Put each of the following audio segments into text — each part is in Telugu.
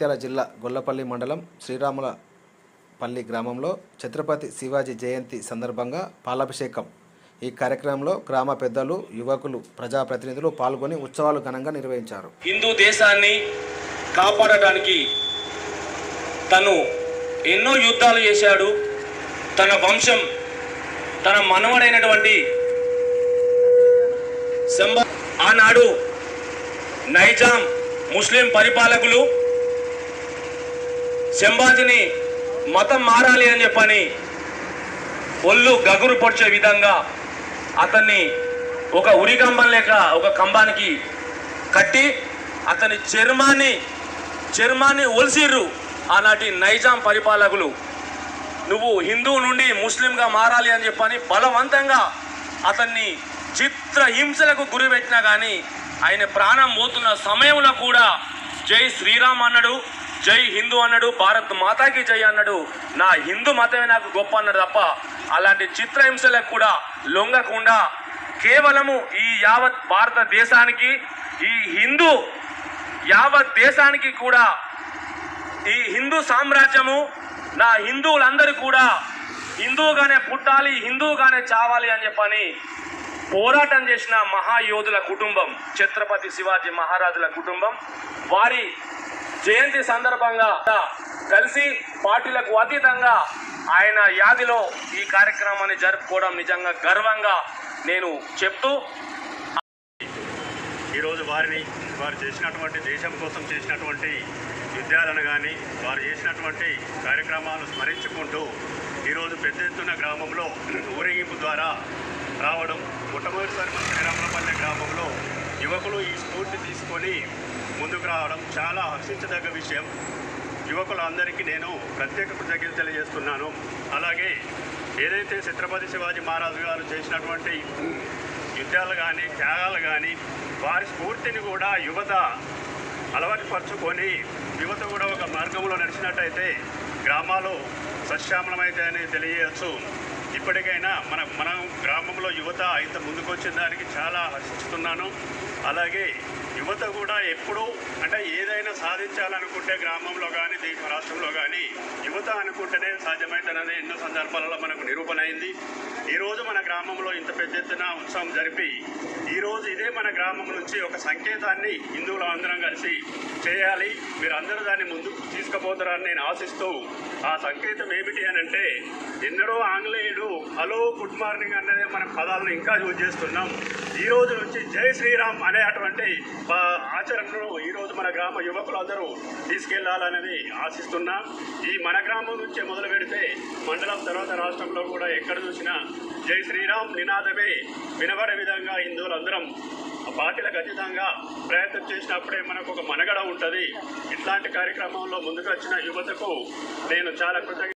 జగిత్యాల జిల్లా గొల్లపల్లి మండలం శ్రీరాములపల్లి గ్రామంలో ఛత్రపతి శివాజీ జయంతి సందర్భంగా పాలాభిషేకం. ఈ కార్యక్రమంలో గ్రామ పెద్దలు యువకులు ప్రజాప్రతినిధులు పాల్గొని ఉత్సవాలు ఘనంగా నిర్వహించారు. హిందూ దేశాన్ని కాపాడటానికి తను ఎన్నో యుద్ధాలు చేశాడు. తన వంశం తన మనవడైనటువంటి ఆనాడు నైజాం ముస్లిం పరిపాలకులు శంభాజీని మతం మారాలి అని చెప్పని ఒళ్ళు గగురు పొడిచే విధంగా అతన్ని ఒక ఉరికంబం లేక ఒక కంబానికి కట్టి అతని చర్మాన్ని చర్మాన్ని ఒలిసిర్రు ఆనాటి నైజాం పరిపాలకులు. నువ్వు హిందూ నుండి ముస్లింగా మారాలి అని చెప్పని బలవంతంగా అతన్ని చిత్ర హింసలకు గురి పెట్టినా కానీ ఆయన ప్రాణం పోతున్న సమయంలో కూడా జై శ్రీరామ్ అన్నాడు. జై హిందూ అన్నాడు భారత్ మాతాకి జై అన్నాడు. నా హిందూ మతమే నాకు గొప్ప అన్నాడు తప్ప అలాంటి చిత్రహింసలకు కూడా లొంగకుండా కేవలము ఈ యావత్ భారతదేశానికి ఈ హిందూ యావత్ దేశానికి కూడా ఈ హిందూ సామ్రాజ్యము నా హిందువులందరూ కూడా హిందువుగానే పుట్టాలి హిందువుగానే చావాలి అని చెప్పని పోరాటం చేసిన మహాయోధుల కుటుంబం ఛత్రపతి శివాజీ మహారాజుల కుటుంబం వారి జయంతి సందర్భంగా కలిసి పార్టీలకు అతీతంగా ఆయన యాదిలో ఈ కార్యక్రమాన్ని జరుపుకోవడం నిజంగా గర్వంగా నేను చెప్తూ ఈరోజు వారిని వారు చేసినటువంటి దేశం కోసం చేసినటువంటి యుద్ధాలను కానీ వారు చేసినటువంటి కార్యక్రమాలను స్మరించుకుంటూ ఈరోజు పెద్ద ఎత్తున గ్రామంలో ఊరేగింపు ద్వారా రావడం మొట్టమొదటిసారి మన శ్రీరామలపల్లె గ్రామంలో యువకులు ఈ స్ఫూర్తి తీసుకొని ముందుకు రావడం చాలా హర్షించదగ్గ విషయం. యువకులందరికీ నేను ప్రత్యేక కృతజ్ఞత తెలియజేస్తున్నాను. అలాగే ఏదైతే ఛత్రపతి శివాజీ మహారాజు గారు చేసినటువంటి యుద్ధాలు కానీ త్యాగాలు కానీ వారి స్ఫూర్తిని కూడా యువత అలవాటు పరుచుకొని యువత కూడా ఒక మార్గంలో నడిచినట్టయితే గ్రామాలు సశ్యామలమైతాయని తెలియజేయచ్చు ఇప్పటికైనా మన మన గ్రామంలో యువత ఇంత ముందుకు వచ్చిన దానికి చాలా హర్షిస్తున్నాను అలాగే యువత కూడా ఎప్పుడూ అంటే ఏదైనా సాధించాలనుకుంటే గ్రామంలో కానీ దేశ రాష్ట్రంలో కానీ యువత అనుకుంటేనే సాధ్యమవుతుందని ఎన్నో సందర్భాలలో మనకు నిరూపణ అయింది. ఈరోజు మన గ్రామంలో ఇంత పెద్ద ఎత్తున ఉత్సవం జరిపి ఈరోజు ఇదే మన గ్రామం నుంచి ఒక సంకేతాన్ని హిందువులు అందరం కలిసి చేయాలి. మీరు అందరూ దాన్ని ముందుకు తీసుకుపోతారని నేను ఆశిస్తూ ఆ సంకేతం ఏమిటి అని అంటే ఎన్నడో ఆంగ్లేయుడు హలో గుడ్ మార్నింగ్ అన్నదే మన పదాలను ఇంకా యూజ్ చేస్తున్నాం. ఈ రోజు నుంచి జై శ్రీరామ్ అనే అటువంటి ఆచరణను ఈరోజు మన గ్రామ యువకులందరూ తీసుకెళ్ళాలనేది ఆశిస్తున్నా. ఈ మన గ్రామం నుంచే మొదలు పెడితే మండలం తర్వాత రాష్ట్రంలో కూడా ఎక్కడ చూసినా జై శ్రీరామ్ నినాదమే వినబడే విధంగా హిందువులందరం పార్టీలకు అతీతంగా ప్రయత్నం చేసినప్పుడే మనకు ఒక మనగడ ఉంటుంది. ఇట్లాంటి కార్యక్రమంలో ముందుకు వచ్చిన యువతకు నేను చాలా కృతజ్ఞ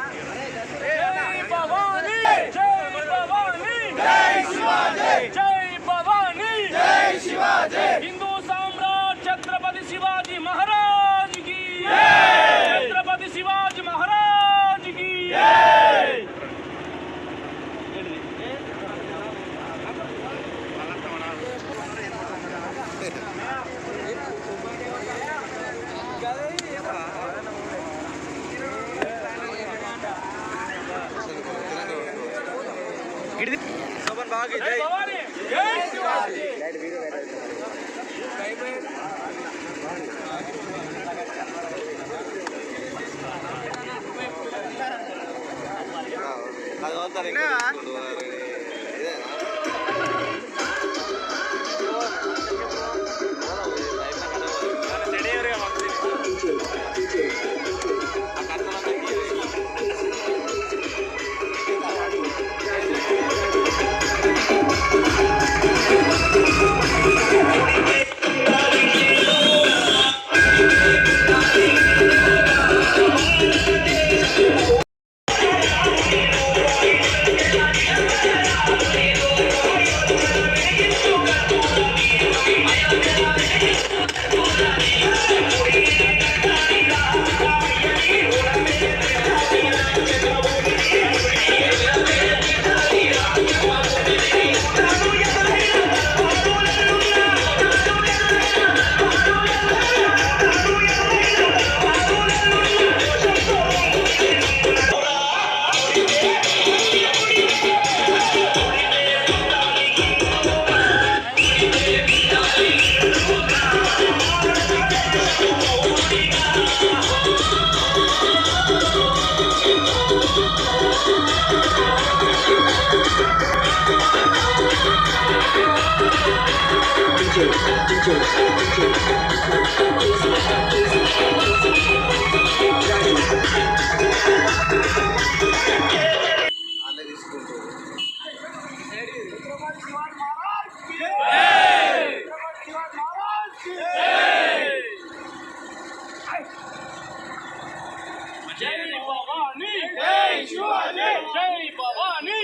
జై భవానీ జై భవానీ జై శివాజీ జై భవానీ జై శివాజీ హిందూ సామ్రాట్ ఛత్రపతి శివాజీ మహారాజ్కి ఛత్రపతి శివాజీ మహారాజ్కి జై భవానీ జై శివాజీ జై జై భవానీ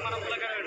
మనం